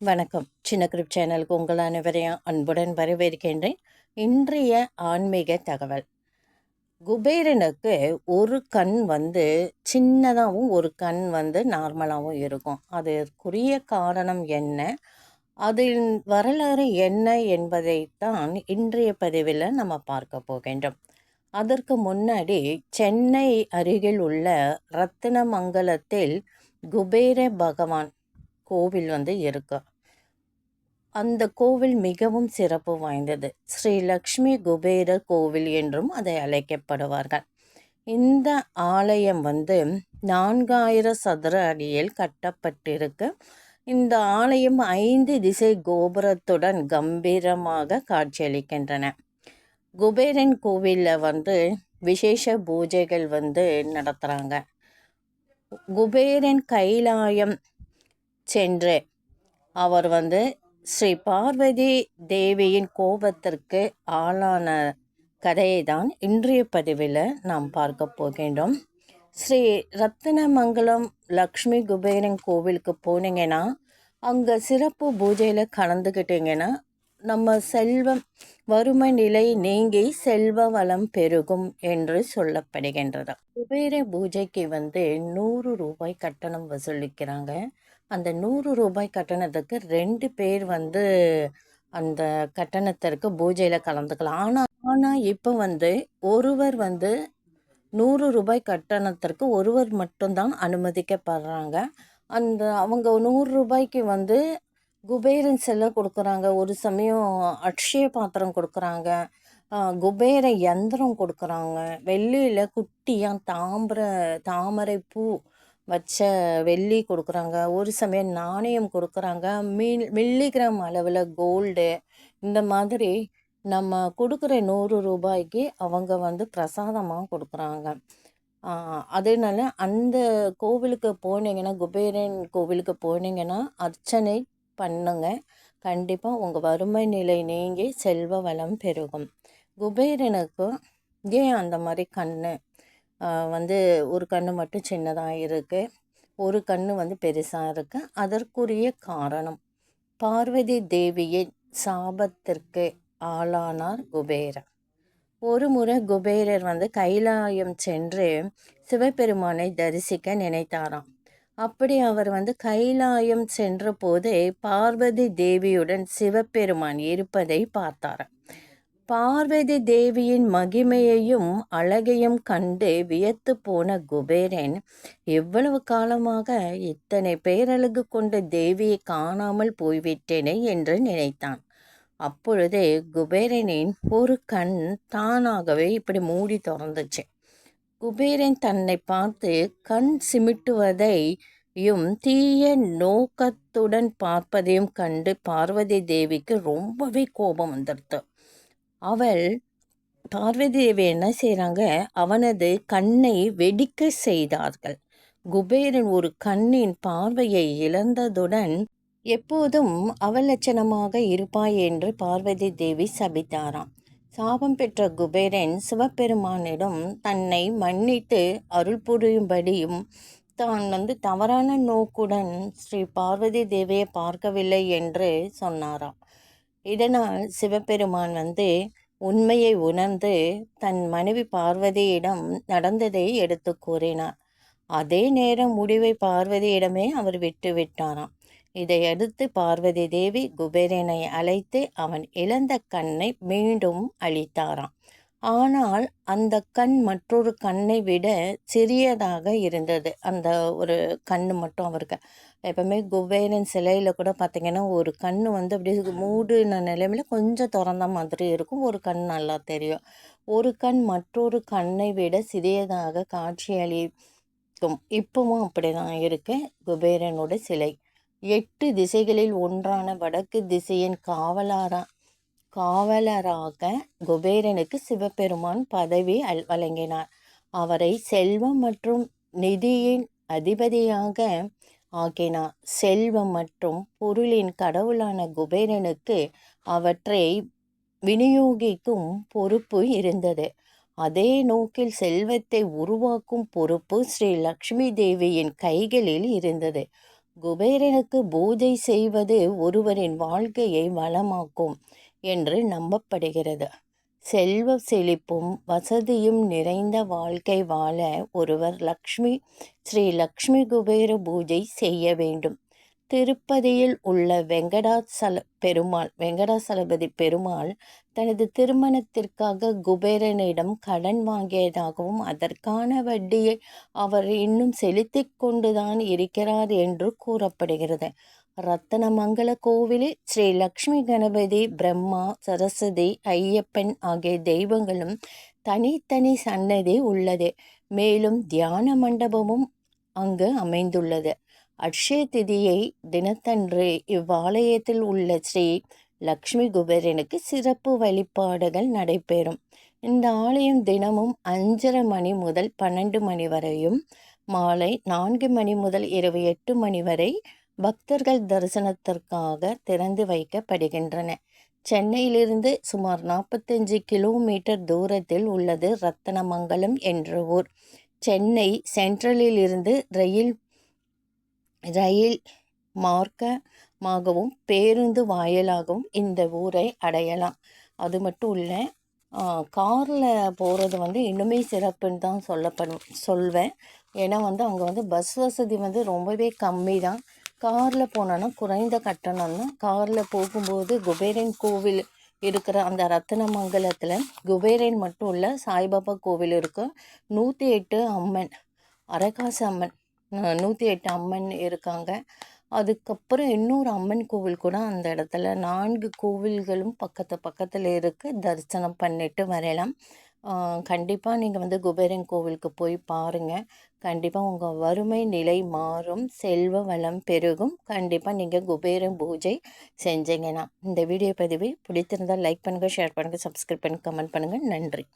வணக்கம். சின்ன கிரிப் சேனலுக்கு உங்கள் அனைவரையும் அன்புடன் வரவேற்கின்றேன். இன்றைய ஆன்மீக தகவல். குபேரனுக்கு ஒரு கண் வந்து சின்னதாகவும் ஒரு கண் வந்து நார்மலாகவும் இருக்கும். அதற்குரிய காரணம் என்ன? அதில் வரலாறு என்ன என்பதைத்தான் இன்றைய பதிவில் நம்ம பார்க்க போகின்றோம். அதற்கு முன்னாடி சென்னை அருகில் உள்ள ரத்தினமங்கலத்தில் குபேர பகவான் கோவில் வந்து இருக்கு. அந்த கோவில் மிகவும் சிறப்பு வாய்ந்தது. ஸ்ரீ லக்ஷ்மி குபேரர் கோவில் என்றும் அதை அழைக்கப்படுவார்கள். இந்த ஆலயம் வந்து நான்காயிரம் சதுர அடியில் கட்டப்பட்டிருக்கு. இந்த ஆலயம் ஐந்து திசை கோபுரத்துடன் கம்பீரமாக காட்சியளிக்கின்றன. குபேரன் கோவிலில் வந்து விசேஷ பூஜைகள் வந்து நடத்துகிறாங்க குபேரன் கைலாயம் சென்று அவர் வந்து ஸ்ரீ பார்வதி தேவியின் கோபத்திற்கு ஆளான கதையை தான் இன்றைய பதிவில் நாம் பார்க்க போகின்றோம். ஸ்ரீ ரத்தினமங்கலம் லக்ஷ்மி குபேரன் கோவிலுக்கு போனீங்கன்னா அங்கே சிறப்பு பூஜையில் கலந்துக்கிட்டீங்கன்னா நம்ம செல்வம் வறுமை நிலை நீங்கி செல்வ வளம் பெருகும் என்று சொல்லப்படுகின்றது. குபேர பூஜைக்கு வந்து நூறு ரூபாய் கட்டணம் வசூலிக்கிறாங்க. அந்த நூறு ரூபாய் கட்டணத்துக்கு ரெண்டு பேர் வந்து அந்த கட்டணத்திற்கு பூஜையில் கலந்துக்கலாம். ஆனால் ஆனால் இப்போ வந்து ஒருவர் வந்து நூறு ரூபாய் கட்டணத்திற்கு ஒருவர் மட்டும்தான் அனுமதிக்கப்படுறாங்க. அந்த அவங்க நூறு ரூபாய்க்கு வந்து குபேரன் செல்லை கொடுக்குறாங்க ஒரு சமயம் அக்ஷய பாத்திரம் கொடுக்குறாங்க குபேர யந்திரம் கொடுக்குறாங்க வெள்ளியில் குட்டியாக தாம்பர தாமரை பூ வச்ச வெள்ளி கொடுக்குறாங்க. ஒரு சமயம் நாணயம் கொடுக்குறாங்க. மில் மில்லிகிராம் அளவில் கோல்டு. இந்த மாதிரி நம்ம கொடுக்குற நூறு ரூபாய்க்கு அவங்க வந்து பிரசாதமாக கொடுக்குறாங்க. அதனால அந்த கோவிலுக்கு போனீங்கன்னா குபேரன் கோவிலுக்கு போனீங்கன்னா அர்ச்சனை பண்ணுங்க. கண்டிப்பாக உங்கள் வறுமை நிலை நீங்கி செல்வ வளம் பெருகும். குபேரனுக்கு ஏன் அந்த மாதிரி கண்ணு? வந்து ஒரு கண் மட்டும் சின்னதாக இருக்குது ஒரு கண் வந்து பெருசாக இருக்குது அதற்குரிய காரணம் பார்வதி தேவியின் சாபத்திற்கு ஆளானார் குபேரர். ஒரு முறை குபேரர் வந்து கைலாயம் சென்று சிவபெருமானை தரிசிக்க நினைத்தாராம். அப்படி அவர் வந்து கைலாயம் சென்ற போதே பார்வதி தேவியுடன் சிவபெருமான் இருப்பதை பார்த்தாராம். பார்வதி தேவியின் மகிமையையும் அழகையும் கண்டு வியத்து போன குபேரன் எவ்வளவு காலமாக இத்தனை பேரழகு கொண்ட தேவியை காணாமல் போய்விட்டேனே என்று நினைத்தான். அப்பொழுதே குபேரனின் ஒரு கண் தானாகவே இப்படி மூடி திறந்துச்சு. குபேரன் தன்னை பார்த்து கண் சிமிட்டுவதையும் தீய நோக்கத்துடன் பார்ப்பதையும் கண்டு பார்வதி தேவிக்கு ரொம்பவே கோபம் வந்துடுது அவள் பார்வதி தேவி என்ன செய்கிறாங்க அவனது கண்ணை வெடிக்க செய்தார்கள். குபேரன் ஒரு கண்ணின் பார்வையை இழந்ததுடன் எப்போதும் அவலட்சணமாக இருப்பாய் என்று பார்வதி தேவி சபித்தாராம். சாபம் பெற்ற குபேரன் சிவபெருமானிடம் தன்னை மன்னித்து அருள் புரியும்படியும் தான் வந்து தவறான நோக்குடன் ஸ்ரீ பார்வதி தேவியை பார்க்கவில்லை என்று சொன்னாராம். இதனால் சிவபெருமான் வந்து உண்மையை உணர்ந்து தன் மனைவி பார்வதியிடம் நடந்ததை எடுத்து கூறினார். அதே நேரம் முடிவை பார்வதியிடமே அவர் விட்டு விட்டாராம். இதையடுத்து பார்வதி தேவி குபேரனை அழைத்து அவன் இழந்த கண்ணை மீண்டும் அளித்தாராம் ஆனால் அந்த கண் மற்றொரு கண்ணை விட சிறியதாக இருந்தது. அந்த ஒரு கண் மட்டும் அவருக்கு. எப்போவுமே குபேரன் சிலையில் கூட பார்த்திங்கன்னா ஒரு கண் வந்து அப்படியே மூடின நிலைமையில கொஞ்சம் திறந்த மாதிரி இருக்கும். ஒரு கண் நல்லா தெரியும். ஒரு கண் மற்றொரு கண்ணை விட சிறியதாக காட்சியளிக்கும் இப்பவும் அப்படி தான் இருக்குது குபேரனோட சிலை. எட்டு திசைகளில் ஒன்றான வடக்கு திசையின் காவலாரா காவலராக குபேரனுக்கு சிவபெருமான் பதவி அல் வழங்கினார். அவரை செல்வம் மற்றும் நிதியின் அதிபதியாக ஆக்கினார். செல்வம் மற்றும் பொருளின் கடவுளான குபேரனுக்கு அவற்றை விநியோகிக்கும் பொறுப்பு இருந்தது. அதே நோக்கில் செல்வத்தை உருவாக்கும் பொறுப்பு ஸ்ரீ லக்ஷ்மி தேவியின் கைகளில் இருந்தது. குபேரனுக்கு பூஜை செய்வது ஒருவரின் வாழ்க்கையை வளமாக்கும். என்று நம்பப்படுகிறது. செல்வ செழிப்பும் வசதியும் நிறைந்த வாழ்க்கை வாழ ஒருவர் லக்ஷ்மி ஸ்ரீ லக்ஷ்மி குபேர பூஜை செய்ய வேண்டும். திருப்பதியில் உள்ள வெங்கடாசல பெருமாள் வெங்கடாசலபதி பெருமாள் தனது திருமணத்திற்காக குபேரனிடம் கடன் வாங்கியதாகவும் அதற்கான வட்டியை அவர் இன்னும் செலுத்தி கொண்டுதான் இருக்கிறார் என்று கூறப்படுகிறது. ரத்தனமங்கல கோவிலில் ஸ்ரீ லக்ஷ்மி கணபதி பிரம்மா சரஸ்வதி ஐயப்பன் ஆகிய தெய்வங்களும் தனித்தனி சன்னதி உள்ளது. மேலும் தியான மண்டபமும் அங்கு அமைந்துள்ளது. அக்ஷய திதியை தினத்தன்று இவ்வாலயத்தில் உள்ள ஸ்ரீ லக்ஷ்மி குபேரனுக்கு சிறப்பு வழிபாடுகள் நடைபெறும். இந்த ஆலயம் தினமும் அஞ்சரை மணி முதல் பன்னெண்டு மணி வரையும் மாலை நான்கு மணி முதல் இரவு எட்டு மணி வரை பக்தர்கள் தரிசனத்திற்காக திறந்து வைக்கப்படுகின்றன. சென்னையிலிருந்து சுமார் நாற்பத்தஞ்சு கிலோமீட்டர் தூரத்தில் உள்ளது ரத்தனமங்கலம் என்ற ஊர். சென்னை சென்ட்ரலில் இருந்து ரயில் ரயில் மார்க்கமாகவும் பேருந்து வாயிலாகவும் இந்த ஊரை அடையலாம். அது மட்டும் இல்லை காரில் போகிறது வந்து இன்னுமே சிறப்புன்னு தான் சொல்லப்படும் சொல்வேன். ஏன்னா வந்து அங்கே வந்து பஸ் வசதி வந்து ரொம்பவே கம்மி தான் காரில் போனோன்னா குறைந்த கட்டணம் தான் காரில் போகும்போது குபேரன் கோவில் இருக்கிற அந்த ரத்தனமங்கலத்தில் குபேரன் மட்டும் இல்லை சாய்பாபா கோவில் இருக்கும் நூற்றி எட்டு அம்மன் அரகாசு அம்மன் நூற்றி எட்டு அம்மன் இருக்காங்க. அதுக்கப்புறம் இன்னொரு அம்மன் கோவில் கூட அந்த இடத்துல நான்கு கோவில்களும் பக்கத்து பக்கத்தில் இருக்குது தரிசனம் பண்ணிட்டு வரலாம். கண்டிப்பாக நீங்கள் வந்து குபேரன் கோவிலுக்கு போய் பாருங்கள் கண்டிப்பாக உங்கள் வறுமை நிலை மாறும். செல்வ வளம் பெருகும். கண்டிப்பாக நீங்கள் குபேரன் பூஜை செஞ்சீங்கன்னா. இந்த வீடியோ பதிவு பிடித்திருந்தால் லைக் பண்ணுங்கள் ஷேர் பண்ணுங்கள் சப்ஸ்கிரைப் பண்ணி கமெண்ட் பண்ணுங்கள் நன்றி.